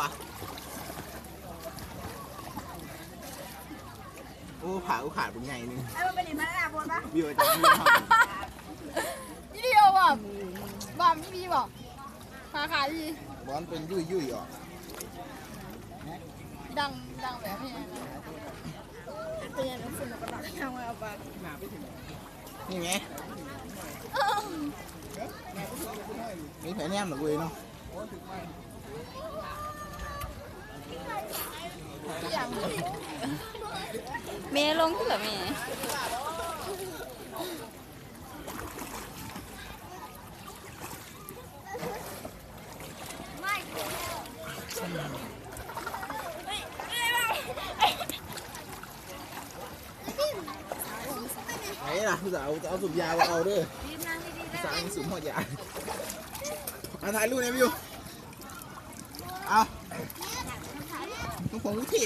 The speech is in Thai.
ว่ะโอ้ผ่ากูขาดเป็นไงนึงไอ้มันเป็นอีมันอะบนปะวิวจังวิวครับนี่เดียวแบบบ่มพี่บอกขาขาดีบอลเป็นยุ่ยยุ่ยออกดังดังแบบนี้นะเป็นยังไงสนุกกระดักยังไงเอาไปนี่ไงมีแผลแนมเหรอกูเนาะอย่าง เมย์ลงคือแบบเมย์ไหนล่ะผู้สาวจะเอาสุบยามาเอาด้อผู้สาวยังสูงหัวยาเอาถ่ายรูปเนี่ยวิวเอาทุกคนกูเท่